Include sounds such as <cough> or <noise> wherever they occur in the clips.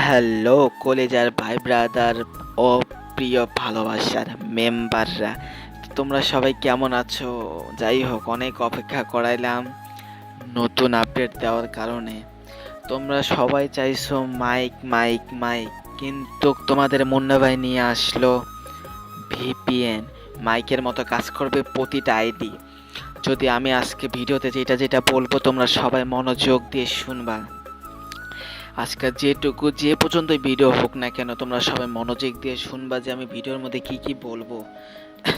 Hello কলেজার ভাই brother ও প্রিয় ভালোবাসার মেম্বাররা তোমরা সবাই কেমন আছো? যাই হোক, অনেক অপেক্ষা করাইলাম নতুন আপডেট দেওয়ার কারণে। তোমরা সবাই চাইছো মাইক মাইক মাইক কিন্তু তোমাদের মুন্না ভাই নিয়ে আসলো ভিপিএন মাইকের মতো কাজ করবে প্রতিটা আইডি যদি আমি আজকে ভিডিওতে যেটা যেটা বলব, তোমরা সবাই মনোযোগ দিয়ে শুনবা। আজকে যেটুকু, যে পর্যন্ত ভিডিও হোক না কেন, তোমরা সবাই মনোযোগ দিয়ে শুনবা যে আমি ভিডিওর মধ্যে কি কি বলব।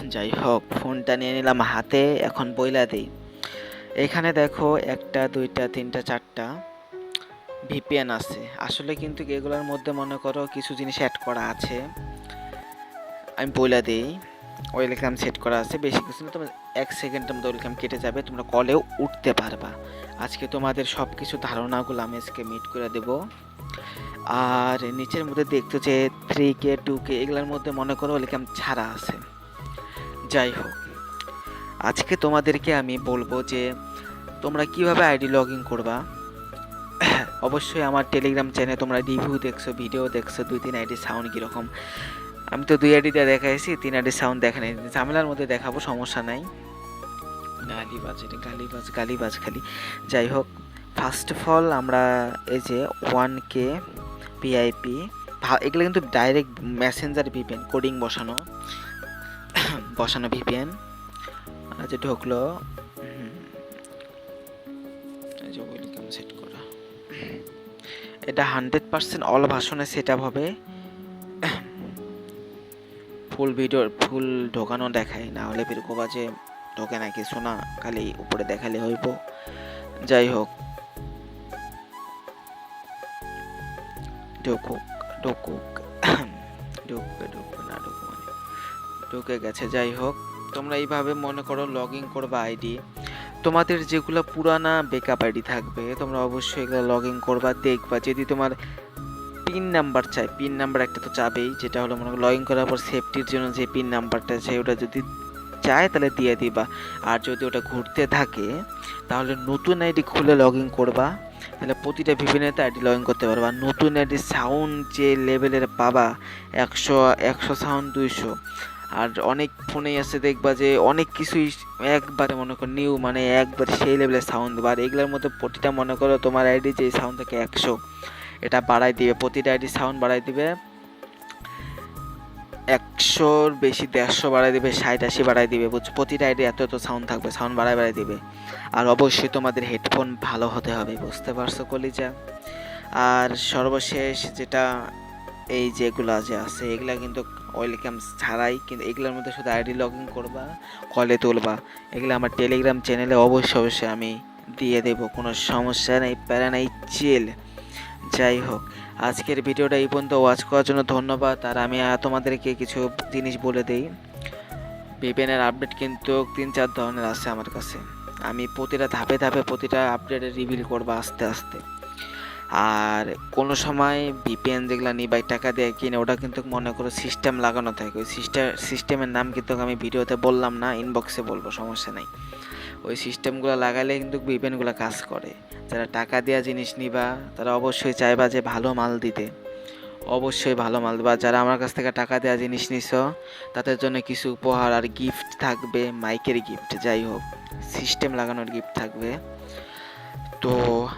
যাই হোক, ফোনটা নিয়ে নিলাম হাতে, এখন বইলা দিই। এখানে দেখো একটা, দুইটা, তিনটা, চারটা ভিপিএন আছে। আসলে কিন্তু এগুলোর মধ্যে মনে করো কিছু জিনিস অ্যাড করা আছে। আমি বইলা দিই। ওয়েলকাম সেট করা আছে। বেশি কিছু না তোমার এক সেকেন্ডের মধ্যে ওয়েলকাম কেটে যাবে, তোমরা কলেও উঠতে পারবা। আজকে তোমাদের সব কিছু ধারণাগুলো আমি আজকে মিট করে দেব। আর নিচের মধ্যে দেখতো যে থ্রি কে টু কে এগুলোর মধ্যে মনে করো ওয়েলকাম ছাড়া আছে। যাই হোক, আজকে তোমাদেরকে আমি বলব যে তোমরা কীভাবে আইডি লগ ইন করবা। অবশ্যই আমার টেলিগ্রাম চ্যানেলে তোমরা রিভিউ দেখছ ভিডিও দেখছ, দুই তিন আইডি সাউন্ড কীরকম। আমি তো দুই আইডিতে দেখাইছি, তিন আইডি সাউন্ড দেখা নেই ঝামেলার মধ্যে দেখাবো, সমস্যা নাই। গালিবাজ, এটা গালিবাজ গালিবাজ খালি। যাই হোক ফার্স্ট অফ অল আমরা এই যে ওয়ান কে পিআইপি এগুলো কিন্তু ডাইরেক্ট মেসেঞ্জার ভিপিএন কোডিং বসানো। <coughs> বসানো ভিপিএন যে ঢুকলো সেট করা। এটা হান্ড্রেড পার্সেন্ট অল ভাষণে সেট আপ হবে। ফুল ভিডিও, ফুল ঢোকানো দেখায় না হলে বের বাজে ঢোকে না কিছু না খালি উপরে দেখালে হইব। যাই হোক। ঢুকবে ঢুকবে না ঢুকবে মানে। ঢুকে গেছে, যাই হোক। তোমরা এইভাবে মনে করো লগ ইন করবা আইডি। তোমাদের যেগুলো পুরানা বেকআপ আইডি থাকবে, তোমরা অবশ্যই এগুলো লগ ইন করবা, দেখবা। যদি তোমার পিন নাম্বার চাই। পিন নাম্বার একটা তো চাবেই যেটা হলো মনে করো লগ ইন করার পর সেফটির জন্য যে পিন নাম্বারটা চাই ওটা যদি চায় তাহলে দিয়ে দিবা। আর যদি ওটা ঘুরতে থাকে, তাহলে নতুন আইডি খুলে লগ ইন করবা। তাহলে প্রতিটা ভিভিনেতে আইডি লগ ইন করতে পারবা। নতুন আইডি সাউন্ড যে লেভেলের পাবা, একশো একশো সাউন্ড দুইশো। আর অনেক ফোনেই আছে দেখবা যে অনেক কিছুই একবারে মনে করো নিউ মানে একবারে সেই লেভেলের সাউন্ড আর এগুলোর মধ্যে প্রতিটা মনে করো তোমার আইডি যে সাউন্ড থাকে একশো। এটা বাড়াই দিবে, প্রতিটা আইডি সাউন্ড বাড়াই দিবে। একশোর বেশি, দেড়শো বাড়াই দিবে, ষাট, আশি বাড়াই দিবে, বুঝছ? প্রতিটা আইডি এত এত সাউন্ড থাকবে সাউন্ড বাড়াই বাড়াই দিবে। আর অবশ্যই তোমাদের হেডফোন ভালো হতে হবে, বুঝতে পারছ কলিজা? আর সর্বশেষ যেটা, এই যেগুলো যে আছে, এগুলা কিন্তু ওয়েলকাম ছাড়াই, কিন্তু এগুলোর মধ্যে শুধু আইডি লগ ইন করবা, কলে তুলবা। এগুলো আমার টেলিগ্রাম চ্যানেলে অবশ্যই অবশ্যই আমি দিয়ে দেবো, কোনো সমস্যা নেই, প্যারা নেই চিল যাই হোক, আজকের ভিডিওটা এই পর্যন্ত ওয়াচ করার জন্য ধন্যবাদ। আর আমি তোমাদেরকে কিছু জিনিস বলে দিই। বিপিএনের আপডেট কিন্তু তিন চার ধরনের আছে আমার কাছে। আমি প্রতিটা ধাপে ধাপে প্রতিটা আপডেটে রিভিল করব আস্তে আস্তে। আর কোনো সময় ভিপিএন যেগুলো নিবাই টাকা দিয়ে কিনে, ওটা কিন্তু মনে করো সিস্টেম লাগানো থাকে। ওই সিস্টেম সিস্টেমের নাম কিন্তু আমি ভিডিওতে বললাম না ইনবক্সে বলব, সমস্যা নাই। ওই সিস্টেমগুলো লাগালে কিন্তু ভিপিএনগুলো কাজ করে। যারা টাকা দেওয়া জিনিস নিবা, তারা অবশ্যই চাইবা যে ভালো মাল দিতে। অবশ্যই ভালো মাল দেবা। যারা আমার কাছ থেকে টাকা দেওয়া জিনিস নিছ, তাদের জন্য কিছু উপহার আর গিফট থাকবে, মাইকের গিফট যাই হোক, সিস্টেম লাগানোর গিফট থাকবে। তো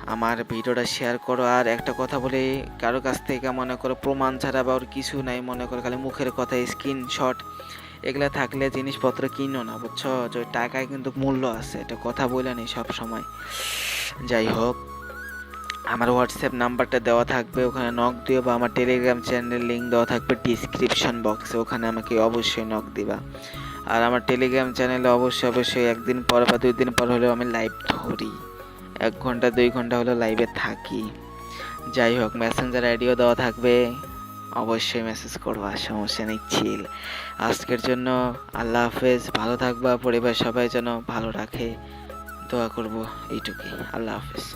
আমার ভিডিওটা শেয়ার করো। আর একটা কথা বলে, কারও কাছ থেকে মনে করো প্রমাণ ছাড়া বা ওর কিছু নাই, মনে করো খালি মুখের কথা স্ক্রিনশট এগুলা থাকলে জিনিসপত্র কিনো না, বুঝছ? যে টাকায় কিন্তু মূল্য আছে, এটা কথা বলে নেই সব সময় যাই হোক, আমার হোয়াটসঅ্যাপ নাম্বারটা দেওয়া থাকবে, ওখানে নক দিও বা আমার টেলিগ্রাম চ্যানেলের লিঙ্ক দেওয়া থাকবে ডিসক্রিপশন বক্সে ওখানে আমাকে অবশ্যই নক দিবা। আর আমার টেলিগ্রাম চ্যানেলে অবশ্যই অবশ্যই একদিন পর বা দুই দিন পর হলেও আমি লাইভ ধরি। এক ঘণ্টা, দুই ঘণ্টা হলেও লাইভে থাকি। যাই হোক মেসেঞ্জার আইডিও দেওয়া থাকবে। অবশ্যই মেসেজ করবা, সমস্যা নেই চিল আজকের জন্য আল্লাহ হাফেজ, ভালো থাকবা, পরিবার সবাই যেন ভালো রাখে। দোয়া করব এইটুকুই, আল্লাহ হাফেজ।